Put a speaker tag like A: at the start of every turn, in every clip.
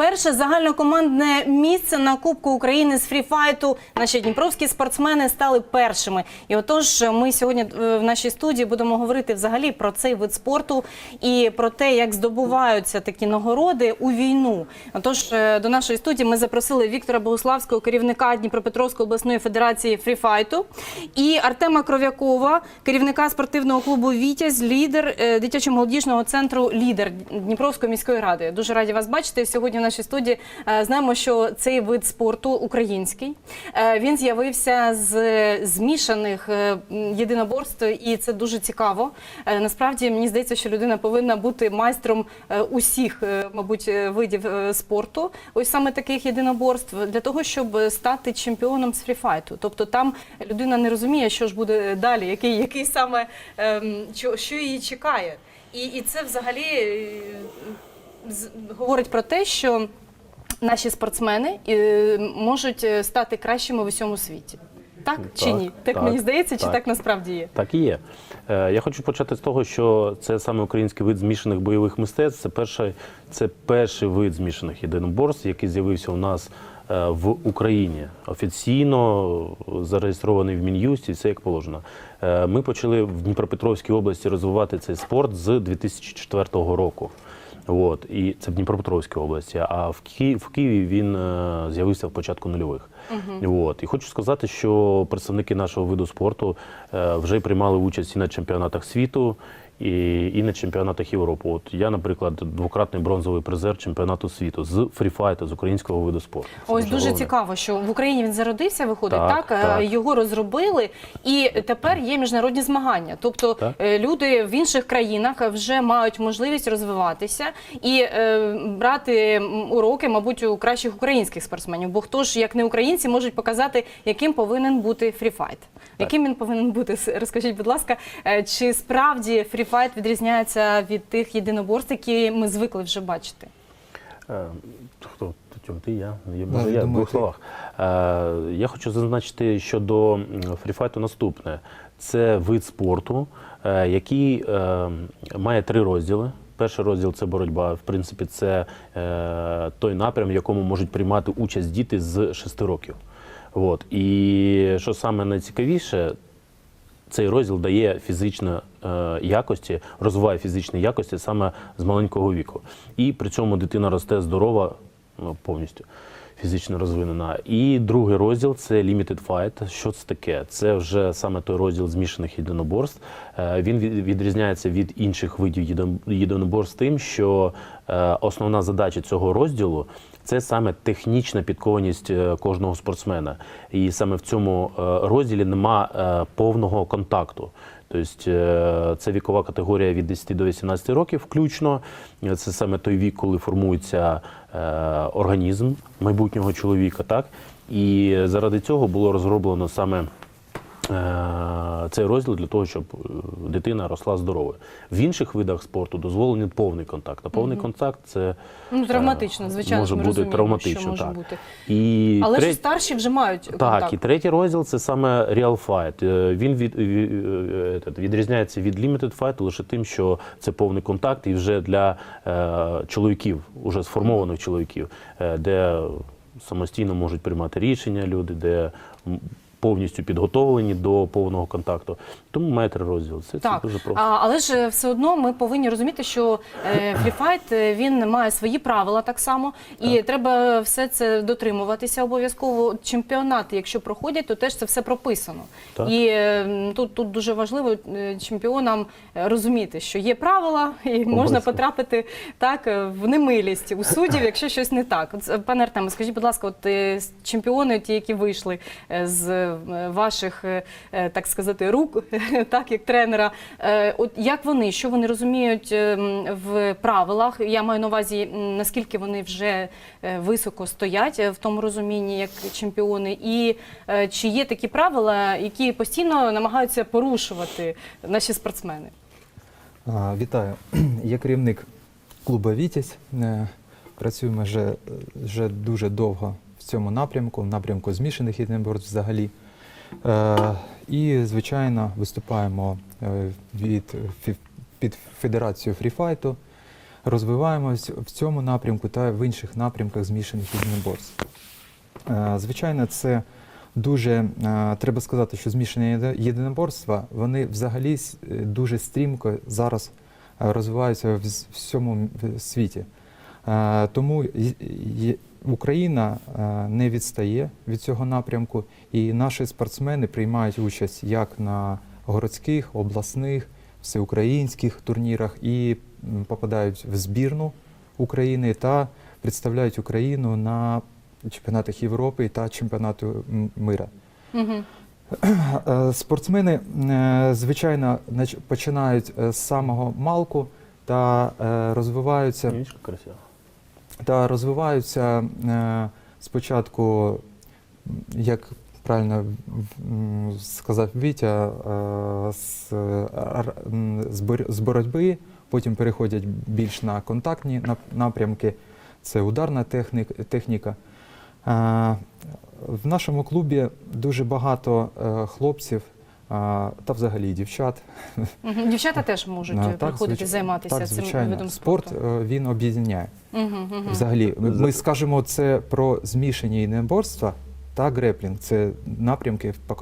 A: перше загальнокомандне місце на Кубку України з фріфайту. Наші дніпровські спортсмени стали першими. І отож, ми сьогодні е, в нашій студії будемо говорити взагалі про цей вид спорту і про те, як здобуваються такі нагороди у війну. Отож, е, до нашої студії ми запросили Віктора Богуславського, керівника Дніпропетровської обласної федерації фріфайту, і Артема Кров'якова, керівника спортивного клубу Вітязь, лідер е, дитячо-молодіжного центру Лідер Дніпровської міської ради. Дуже раді вас бачити. Сьогодні нашій студії е, знаємо, що цей вид спорту український. Е, Він з'явився з змішаних е, єдиноборств, і це дуже цікаво. Насправді мені здається, що людина повинна бути майстром усіх, мабуть, видів спорту. Ось саме таких єдиноборств для того, щоб стати чемпіоном з фріфайту. Тобто там людина не розуміє, що ж буде далі, який, який саме ем, що, що її чекає. І, і це взагалі говорить про те, що наші спортсмени е, можуть е, стати кращими в усьому світі. Так чи ні? Так,
B: так,
A: мені здається, чи
B: так.
A: так насправді є?
B: Так і є. Е, Я хочу почати з того, що це саме український вид змішаних бойових мистецтв. Це перший, це перший вид змішаних єдиноборств, який з'явився у нас в Україні. Офіційно зареєстрований в Мін'юсті, все як положено. Ми почали в Дніпропетровській області розвивати цей спорт з 2004 року. От, і це в Дніпропетровській області. А в, Ки... в Києві він е, з'явився в початку нульових. От. І хочу сказати, що представники нашого виду спорту е, вже приймали участь і на чемпіонатах світу, і, і на чемпіонатах Європи. От я, наприклад, двократний бронзовий призер чемпіонату світу з фріфайту, з українського виду спорту. Це
A: Ось дуже
B: головне.
A: цікаво, що в Україні він зародився, виходить так,
B: Так,
A: е,
B: так.
A: його розробили, і тепер є міжнародні змагання. Тобто
B: Так.
A: е, люди в інших країнах вже мають можливість розвиватися і е, брати уроки, мабуть, у кращих українських спортсменів. Бо хто ж, як не українці, можуть показати, яким повинен бути фріфайт. Яким він повинен бути? Розкажіть, будь ласка, е, чи справді фріфайт відрізняється від тих єдиноборств, які ми звикли вже бачити?
B: Е, Хто Тьом, ти я? Я,
C: Да,
B: може, я в двох словах. Е, Я хочу зазначити щодо фріфайту наступне. Це вид спорту, е, який е, має три розділи. Перший розділ це боротьба. В принципі, це е, той напрям, в якому можуть приймати участь діти з 6 років. От. І що саме найцікавіше, цей розділ дає фізичні е, якості, розвиває фізичні якості саме з маленького віку. І при цьому дитина росте здорова ну, повністю. Фізично розвинена. І другий розділ це Limited Fight. Що це таке? Це вже саме той розділ змішаних єдиноборств. Е, Він від- відрізняється від інших видів єдиноборств тим, що е, основна задача цього розділу це саме технічна підкованість е, кожного спортсмена. І саме в цьому е, розділі нема е, повного контакту. Тобто це вікова категорія від 10 до 18 років, включно. Це саме той вік, коли формується організм майбутнього чоловіка. Так? І заради цього було розроблено саме цей розділ для того, щоб е, дитина росла здоровою. В інших видах спорту дозволений повний контакт. А повний контакт це
A: Ну, травматично,
B: е,
A: звичайно,
B: може
A: ми
B: бути травматично.
A: що може
B: так.
A: бути.
B: І
A: Але ж
B: треть-
A: і старші вже мають
B: так,
A: контакт.
B: і третій розділ це саме Real Fight. Е, Він від, ві- е, відрізняється від Limited Fight лише тим, що це повний контакт і вже для е, чоловіків, уже сформованих чоловіків, е, де самостійно можуть приймати рішення люди, де повністю підготовлені до повного контакту. Тому має три розділи. Це,
A: Так,
B: це дуже просто.
A: а, але ж е, все одно ми повинні розуміти, що е, фріфайт е, він має свої правила так само, і треба все це дотримуватися обов'язково. Чемпіонати, якщо проходять, то теж це все прописано.
B: Так.
A: І е, тут, тут дуже важливо е, чемпіонам розуміти, що є правила, і можна
B: Обов'язково.
A: потрапити так в немилість у суддів, якщо щось не так. От, пане Артеме, скажіть, будь ласка, от е, чемпіони, ті, які вийшли з ваших, е, так сказати, рук, так як тренера, е, от як вони, що вони розуміють е, в правилах? Я маю на увазі, наскільки вони вже е, високо стоять е, в тому розумінні, як чемпіони, і чи є такі правила, які постійно намагаються порушувати наші спортсмени?
C: Вітаю. Я керівник клубу Вітязь. Працюємо вже, вже дуже довго в цьому напрямку, в напрямку змішаних єдиноборств взагалі. Е, І, звичайно, виступаємо е, від, під Федерацію фріфайту. розвиваємось в цьому напрямку та в інших напрямках змішаних єдиноборств. Е, Звичайно, це дуже треба сказати, що змішані єдиноборства вони взагалі дуже стрімко зараз розвиваються в всьому світі. Тому Україна е, не відстає від цього напрямку, і наші спортсмени приймають участь як на городських, обласних, всеукраїнських турнірах і попадають в збірну України та представляють Україну на чемпіонатах Європи та чемпіонату мира.
A: Угу.
C: Е, Спортсмени, е, звичайно, починають з самого малку та розвиваються
B: Ніжка красива.
C: Та розвиваються е, спочатку, як правильно сказав Вітя, е, з, боротьби, потім переходять більш на контактні напрямки, це ударна технік- техніка. Е, В нашому клубі дуже багато хлопців та взагалі дівчат
A: Дівчата теж можуть
C: Е,
A: е, приходити
C: звич-
A: займатися
C: так,
A: цим видом
C: Спорт
A: спорту.
C: е, він об'єднає.
A: Угу, угу.
C: Взагалі, ми, ми скажемо це про змішані єдиноборства та греплінг. Це напрямки, в-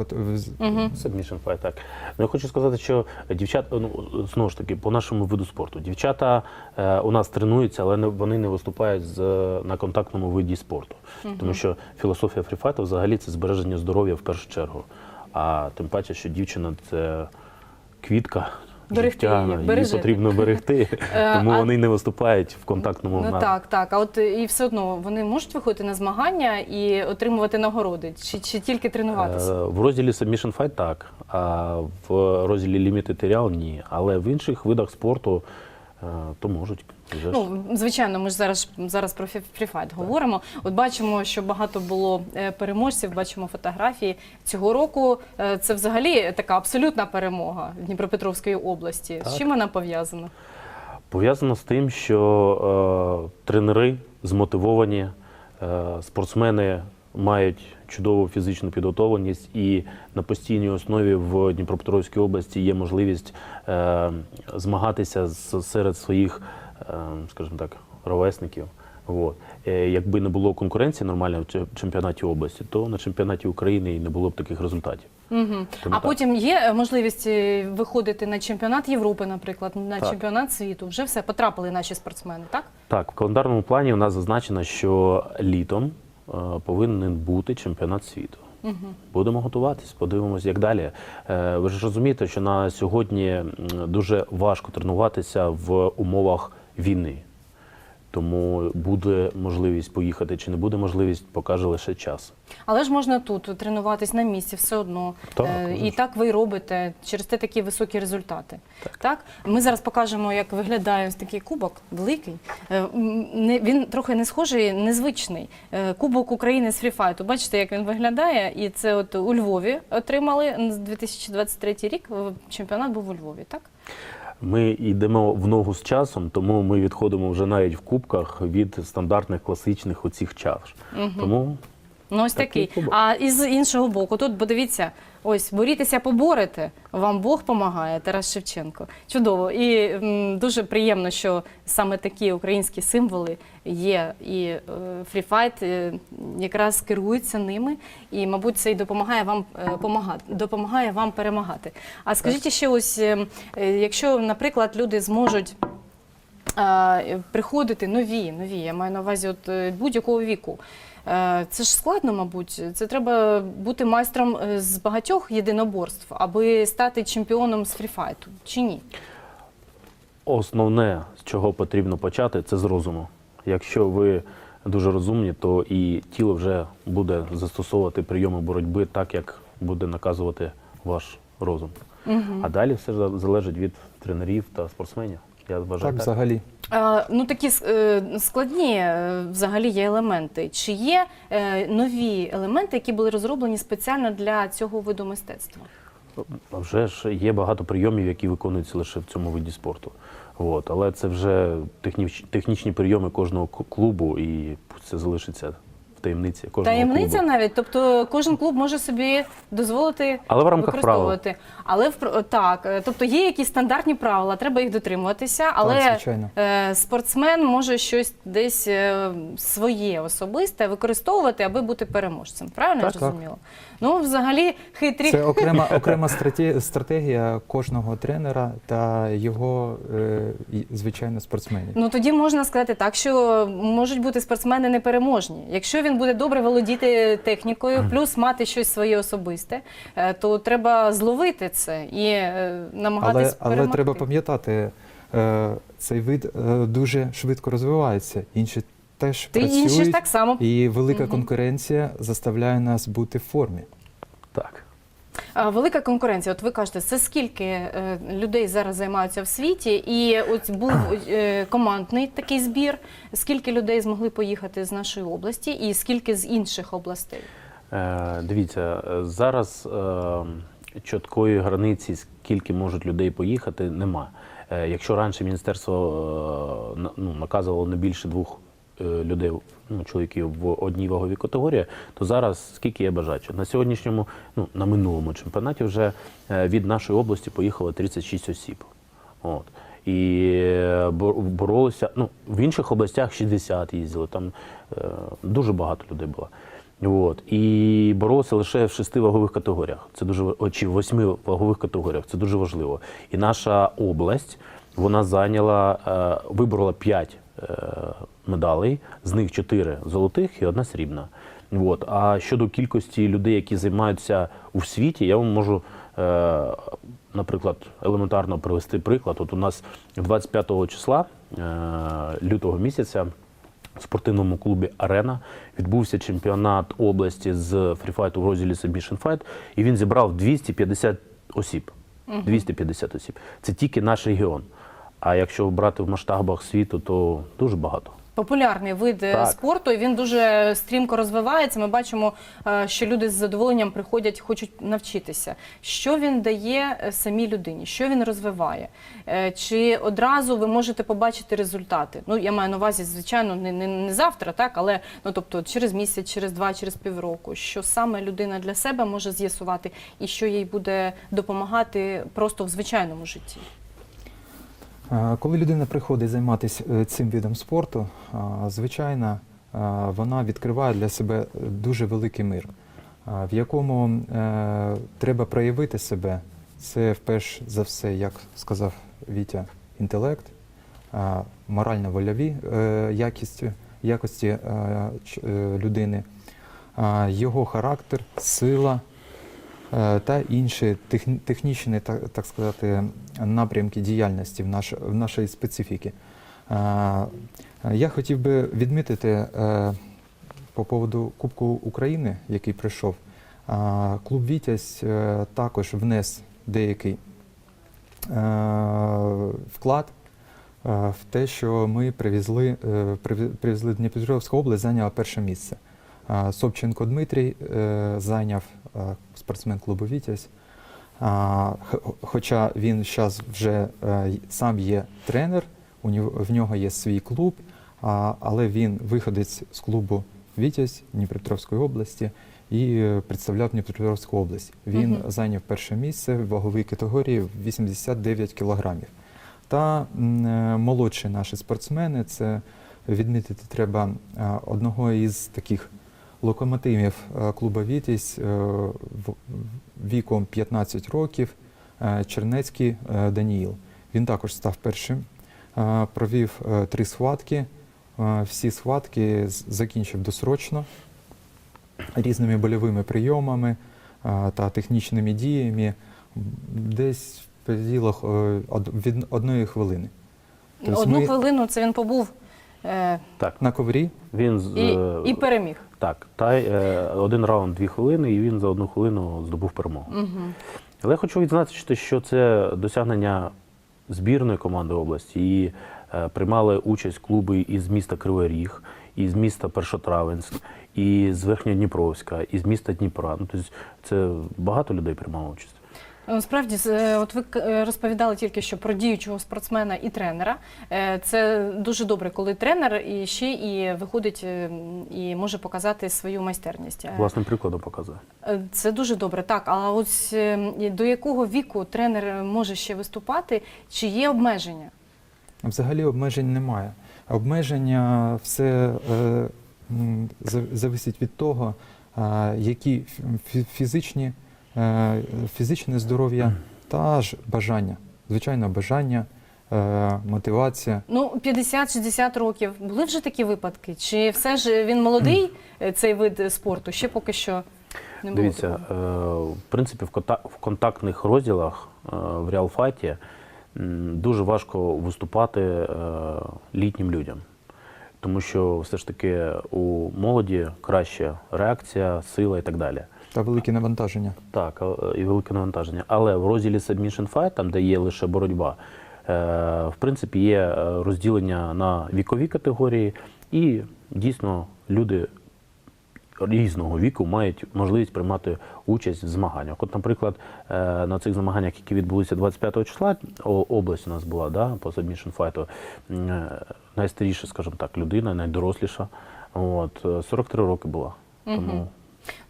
A: Угу.
B: Submission fight, так. Ну, я хочу сказати, що дівчата, ну, знову ж таки, по нашому виду спорту. Дівчата е, у нас тренуються, але не, вони не виступають з, на контактному виді спорту. Тому що філософія фріфайту взагалі це збереження здоров'я в першу чергу. А тим паче, що дівчина це квітка.
A: Берегти її,
B: її потрібно берегти,
A: Е,
B: тому
A: а-
B: вони не виступають в контактному
A: Ну так, так. А от е, і все одно вони можуть виходити на змагання і отримувати нагороди, чи, чи тільки тренуватися?
B: Е, В розділі Submission Fight так, а в розділі Limited Real ні. Але в інших видах спорту то можуть. Вже.
A: Ну, звичайно, ми ж зараз зараз про фріфайт говоримо. От бачимо, що багато було е, переможців, бачимо фотографії цього року. е, Це взагалі така абсолютна перемога Дніпропетровської області. З чим вона пов'язана?
B: Пов'язано з тим, що е, тренери змотивовані, е, спортсмени мають чудову фізичну підготовленість, і на постійній основі в Дніпропетровській області є можливість е, змагатися з, серед своїх, е, скажімо так, ровесників. От. Е, Якби не було конкуренції нормальної в чемпіонаті області, то на чемпіонаті України і не було б таких результатів.
A: Угу.
B: Тому
A: А
B: так.
A: потім є е, можливість е, виходити на чемпіонат Європи, наприклад, на
B: Так.
A: чемпіонат світу. Вже все потрапили наші спортсмени, так?
B: Так, в календарному плані у нас зазначено, що літом повинен бути чемпіонат світу.
A: Угу.
B: Будемо готуватись, подивимось, як далі. Е, ви ж розумієте, що на сьогодні дуже важко тренуватися в умовах війни. Тому буде можливість поїхати чи не буде можливість, покаже лише час.
A: Але ж можна тут тренуватись на місці все одно.
B: Так,
A: Е, і так ви робите через те такі високі результати. Так. Ми зараз покажемо, як виглядає ось такий кубок, великий. Е, не- Він трохи не схожий, незвичний. Е, Кубок України з фріфайту. Бачите, як він виглядає? І це от у Львові отримали з 2023 рік. Чемпіонат був у Львові, так?
B: Ми йдемо в ногу з часом, тому ми відходимо вже навіть в кубках від стандартних класичних оцих чаш. Тому
A: Ну, ось
B: Такий
A: такий. А із іншого боку, тут подивіться, ось борітеся, поборете. Вам Бог помагає, Тарас Шевченко. Чудово. І м, дуже приємно, що саме такі українські символи є. І е, фріфайт е, якраз керується ними, і, мабуть, це й допомагає вам е, помагати, допомагає вам перемагати. А скажіть ще ось, е, е, якщо, наприклад, люди зможуть. е, Приходити нові, нові, я маю на увазі от е, будь-якого віку. Е, Це ж складно, мабуть. Це треба бути майстром е, з багатьох єдиноборств, аби стати чемпіоном з фріфайту, чи ні?
B: Основне, з чого потрібно почати, це з розуму. Якщо ви дуже розумні, то і тіло вже буде застосовувати прийоми боротьби так, як буде наказувати ваш розум. А далі все залежить від тренерів та спортсменів. Я вважаю,
C: Так,
B: так.
C: взагалі.
A: Е, Ну такі е, складні е, взагалі є елементи. Чи є е, нові елементи, які були розроблені спеціально для цього виду мистецтва?
B: А Вже ж є багато прийомів, які виконуються лише в цьому виді спорту. От. Але це вже техніч, технічні прийоми кожного клубу, і це залишиться в таємниці кожного
A: Таємниця
B: клубу.
A: навіть, тобто кожен клуб може собі дозволити
B: Але в рамках
A: використовувати. Але в так, е, тобто є якісь стандартні правила, треба їх дотримуватися, але
C: звичайно.
A: е, спортсмен може щось десь е, своє особисте використовувати, аби бути переможцем. Правильно
C: Так,
A: я
C: так.
A: зрозуміла? Ну, взагалі, хитрі.
C: Це окрема, окрема страте- стратегія кожного тренера та його, е, і, звичайно, спортсменів.
A: Ну тоді можна сказати так, що можуть бути спортсмени непереможні. Якщо він буде добре володіти технікою, плюс мати щось своє особисте, е, то треба зловити це і намагатися. намагатись
C: Але, але треба пам'ятати, е, цей вид е, дуже швидко розвивається. Інші теж
A: Ти
C: працюють,
A: інші так само.
C: і велика
A: угу.
C: конкуренція заставляє нас бути в формі.
B: Так.
A: Велика конкуренція. От ви кажете, це скільки е, людей зараз займаються в світі? І от був е, командний такий збір. Скільки людей змогли поїхати з нашої області, і скільки з інших областей?
B: Е, дивіться, зараз чіткої границі, скільки можуть людей поїхати, нема. Якщо раніше міністерство ну, наказувало не більше двох людей, ну, чоловіків в одній ваговій категорії, то зараз скільки є бажаючих? На сьогоднішньому, ну на минулому чемпіонаті вже е, від нашої області поїхало 36 осіб. От. І е, боролися. Ну, в інших областях 60 їздили, там е, дуже багато людей було. От. І боролися лише в шести вагових категоріях. Це дуже чи в восьми вагових категоріях. Це дуже важливо. І наша область вона зайняла, е, виборола 5 е, медалей, з них 4 золотих і одна срібна. От. А щодо кількості людей, які займаються у світі, я вам можу, е, наприклад, елементарно привести приклад. От у нас 25 числа е, лютого місяця в спортивному клубі Арена відбувся чемпіонат області з фріфайту в розділі Submission Fight, і він зібрав 250 осіб. 250 осіб. Це тільки наш регіон. А якщо брати в масштабах світу, то дуже багато.
A: Популярний вид е,
B: Так.
A: спорту, і він дуже стрімко розвивається. Ми бачимо, е, що люди з задоволенням приходять, хочуть навчитися. Що він дає е, самій людині, що він розвиває? Чи одразу ви можете побачити результати? Ну я маю на увазі, звичайно, не, не, не завтра, так але ну тобто через місяць, через два, через півроку. Що саме людина для себе може з'ясувати, і що їй буде допомагати просто в звичайному житті?
C: Коли людина приходить займатися е, цим видом спорту, звичайно, вона відкриває для себе дуже великий мир, в якому е, треба проявити себе. Це вперше за все, як сказав Вітя, інтелект, морально-вольові е, якості, якості людини, його характер, сила та інші технічні, так, сказати, напрямки діяльності в, наш, нашій специфіки. Е, Я хотів би відмітити е, по поводу Кубку України, який прийшов. Е, Клуб Вітязь е, також внес деякий е, вклад е, в те, що ми привезли, е, привезли Дніпропетровську область, зайняла перше місце. Е, Собченко Дмитрій е, зайняв е, спортсмен клубу Вітязь. Хоча він зараз вже е, сам є тренер, в нього є свій клуб, але він виходець з клубу Вітязь Дніпропетровської області і е, представляв Дніпропетровську область. Він
A: Мгм.
C: зайняв перше місце в ваговій категорії в 89 кілограмів. Та е, молодші наші спортсмени, це відмітити треба е, одного із таких локомотивів е, клуба Вітязь е, віком 15 років е, Чернецький Даніїл. Він також став першим, провів три схватки. Всі схватки закінчив досрочно різними больовими прийомами та технічними діями десь в пределах від одної хвилини. Тобто
A: Одну
C: ми-
A: хвилину це він побув
B: Так,
C: На коврі
B: він з-
A: і,
B: е,
A: і переміг.
B: так, та е, один раунд дві хвилини, і він за одну хвилину здобув перемогу.
A: Угу.
B: Але я хочу відзначити, що це досягнення збірної команди області. І е, приймали участь клуби із міста Кривий Ріг, із міста Першотравенськ, і з Верхньодніпровська, і з міста Дніпра. Ну, тобто це багато людей приймало участь.
A: Ну, Справді, е, от ви е, розповідали тільки що про діючого спортсмена і тренера. Е, Це дуже добре, коли тренер і ще і виходить е, і може показати свою майстерність. Е,
B: Власним прикладом показує.
A: Е, Це дуже добре, так. А ось е, до якого віку тренер може ще виступати? Чи є обмеження?
C: Взагалі обмежень немає. Обмеження все е, зависить від того, е, які фі- фізичні, е, фізичне здоров'я та ж бажання. Звичайно, бажання, е, мотивація.
A: Ну, 50-60 років. Були вже такі випадки? Чи все ж він молодий, е, цей вид спорту? Ще поки що не було
B: Дивіться,
A: такого.
B: е, в принципі, в, контактних розділах е, в реалфайті дуже важко виступати е, літнім людям. Тому що все ж таки у молоді краща реакція, сила і так далі.
C: Та велике навантаження.
B: Так, і велике навантаження. Але в розділі Submission Fight, там де є лише боротьба, е, в принципі, є е, розділення на вікові категорії, і дійсно люди різного віку мають можливість приймати участь в змаганнях. От, наприклад, е, на цих змаганнях, які відбулися 25 числа, область у нас була да, по Submission Fight, найстаріша, скажімо так, людина, найдоросліша. От, е, 43 роки була. Тому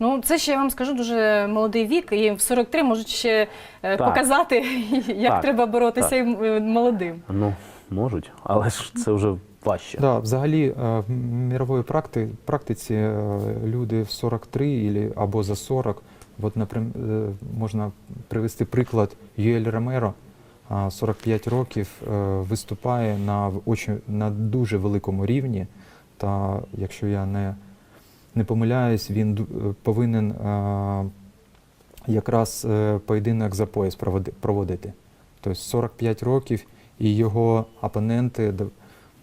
A: Ну, це ще я вам скажу дуже молодий вік, і в 43 можуть ще е,
B: Так.
A: показати, як
B: Так,
A: треба боротися
B: так.
A: і, е, молодим.
B: Ну, можуть, але ж це вже важче.
C: Да, взагалі е, в мірової практи, практиці е, люди в 43 ілі- або за 40, от, е, можна привести приклад Юель Ромеро, а, 45 років, е, виступає на, в- очі, на дуже великому рівні. Та якщо я не, не помиляюсь, він е, повинен е, якраз е, поєдинок за пояс проводи- проводити. Тобто 45 років, і його опоненти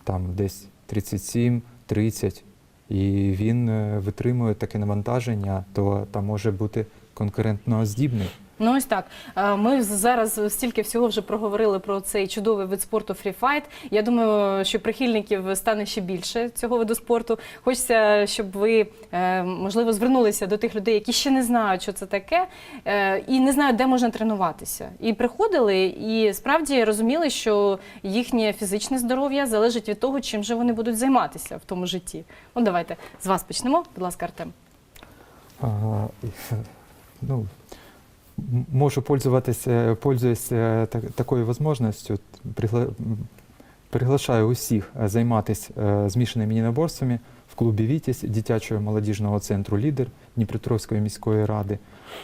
C: там десь 37, 30, і він витримує таке навантаження, то там може бути конкурентно здібний.
A: Ну ось так. Е, Ми зараз стільки всього вже проговорили про цей чудовий вид спорту фріфайт. Я думаю, що прихильників стане ще більше цього виду спорту. Хочеться, щоб ви е, можливо звернулися до тих людей, які ще не знають, що це таке, е, і не знають, де можна тренуватися. І приходили, і справді розуміли, що їхнє фізичне здоров'я залежить від того, чим же вони будуть займатися в тому житті. От давайте з вас почнемо. Будь ласка, Артем.
C: А, ну, можу пользуватися, пользуюсь так- такою можливістю. Пригла... Приглашаю усіх е, займатися е, змішаними єдиноборствами в клубі Вітязь дитячого молодіжного центру Лідер Дніпропетровської міської ради.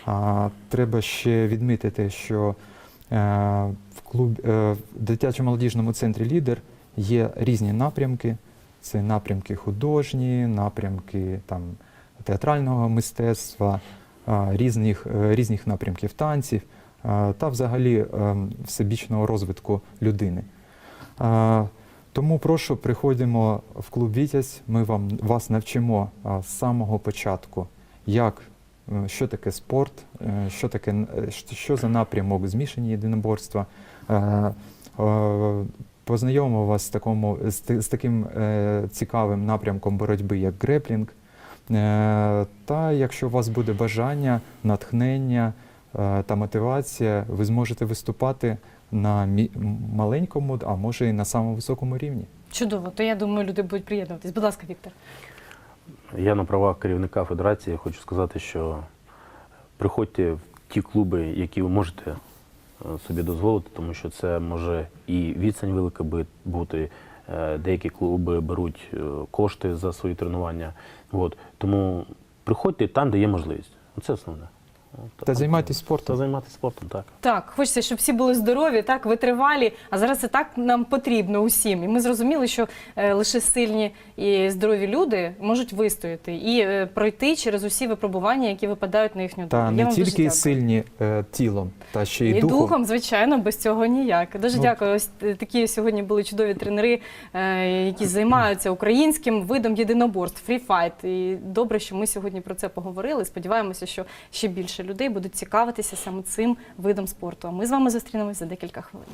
C: А, треба ще відмітити, що е, в клуб, в дитячо-молодіжному центрі Лідер є різні напрямки. Це напрямки художні, напрямки там, театрального мистецтва, різних, е, різних напрямків танців та взагалі ем, всебічного розвитку людини. Тому прошу, приходимо в клуб Вітязь. Ми вам вас навчимо з самого початку, як е, що таке спорт, е, що таке що- за напрямок змішані єдиноборства. Познайомимо вас з, такому, з, з таким цікавим напрямком боротьби, як греплінг. Е, Та якщо у вас буде бажання, натхнення е, та мотивація, ви зможете виступати на маленькому, а може і на самому високому рівні.
A: Чудово, то я думаю, люди будуть приєднуватись. Будь ласка, Віктор.
B: Я на правах керівника федерації хочу сказати, що приходьте в ті клуби, які ви можете е, собі дозволити, тому що це може і відстань велика би- бути. Деякі клуби беруть кошти за свої тренування. От. Тому приходьте там, де є можливість. Це основне.
C: Та займайтесь спортом.
B: Та займатися спортом, так.
A: Так, хочеться, щоб всі були здорові, так витривалі. А зараз це так нам потрібно усім. І ми зрозуміли, що е, лише сильні і здорові люди можуть вистояти і е, пройти через усі випробування, які випадають на їхню долю.
C: Та
A: Я
C: не
A: вам дуже
C: тільки
A: дякую.
C: сильні е, тілом, та ще й,
A: І
C: духом.
A: духом, звичайно, без цього ніяк. Дуже
C: Ну,
A: дякую. Ось е, такі сьогодні були чудові тренери, е, які займаються українським видом єдиноборств, фріфайт. І добре, що ми сьогодні про це поговорили. Сподіваємося, що ще більше людей будуть цікавитися саме цим видом спорту. А ми з вами зустрінемось за декілька хвилин.